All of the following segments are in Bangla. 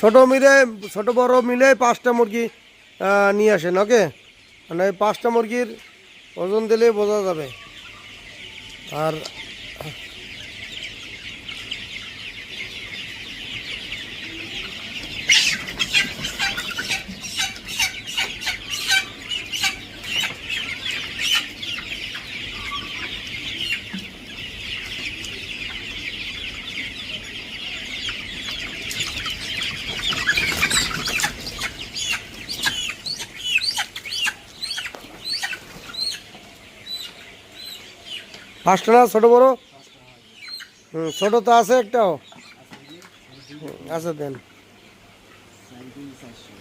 ছোট মিলে, ছোট বড় মিলে পাঁচটা মুরগি নিয়ে আসেন, ওকে? মানে পাঁচটা মুরগির ওজন দিলে বোঝা যাবে। আর পাঁচটা না, ছোট বড়? হুম, ছোট তো আছে একটাও। আছে দেন।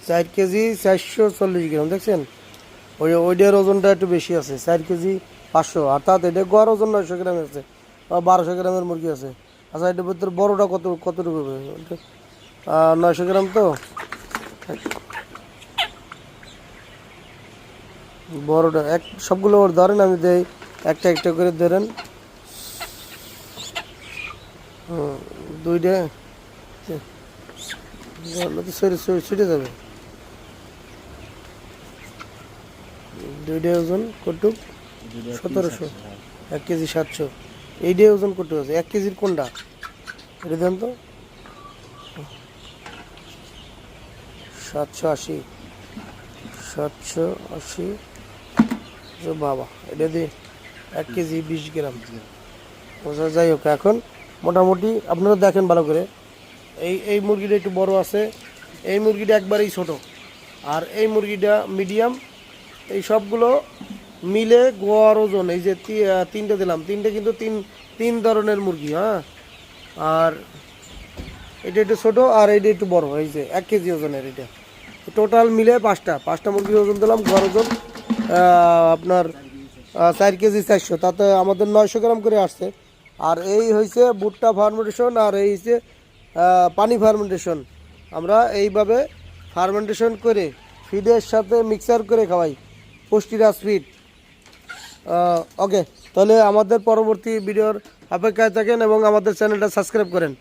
চার কেজি চারশো চল্লিশ গ্রাম, দেখছেন? ওই ওইটার ওজনটা একটু বেশি আছে, চার কেজি পাঁচশো। অর্থাৎ এটা গড় ওজন নয়শো গ্রামের আছে বারোশো গ্রামের মুরগি আছে। আচ্ছা এটার ভিতরে বড়োটা কত কতটুকু নয়শো গ্রাম তো? বড়টা, এক সবগুলো ওর ধরেন, আমি দেই একটা একটা করে ধরেন। দুইটা তো সরে ছুটে যাবে। দুইটা ওজন কটুক সতেরোশো। এক কেজি সাতশো। এইটাই ওজন কটুক আছে? এক কেজির কোনটা? এটা দেন তো। সাতশো আশি। সাতশো আশি। বাবা এটা দিয়ে এক কেজি বিশ গ্রাম। আচ্ছা যাই হোক, এখন মোটামুটি আপনারা দেখেন ভালো করে। এই এই মুরগিটা একটু বড় আছে। এই মুরগিটা একবারেই ছোট। আর এই মুরগিটা মিডিয়াম। এই সবগুলো মিলে গোয়ার ওজন, এই যে তিনটে দিলাম। তিনটে কিন্তু তিন তিন ধরনের মুরগি হ্যাঁ? আর এটা একটু ছোটো আর এটা একটু বড়, এই যে এক কেজি ওজনের এটা। টোটাল মিলে পাঁচটা। পাঁচটা মুরগির ওজন দিলাম গড় ওজন আপনার চার কেজি চারশো। তাতে আমাদের নয়শো গ্রাম করে আসছে। আর এই হয়েছে ভুট্টা ফার্মেন্টেশন আর এই হচ্ছে পানি ফার্মেন্টেশন আমরা এইভাবে ফার্মেন্টেশন করে ফিডের সাথে মিক্সার করে খাওয়াই পুষ্টিরাজ ফিড ওকে তাহলে আমাদের পরবর্তী ভিডিওর অপেক্ষায় থাকেন এবং আমাদের চ্যানেলটা সাবস্ক্রাইব করেন।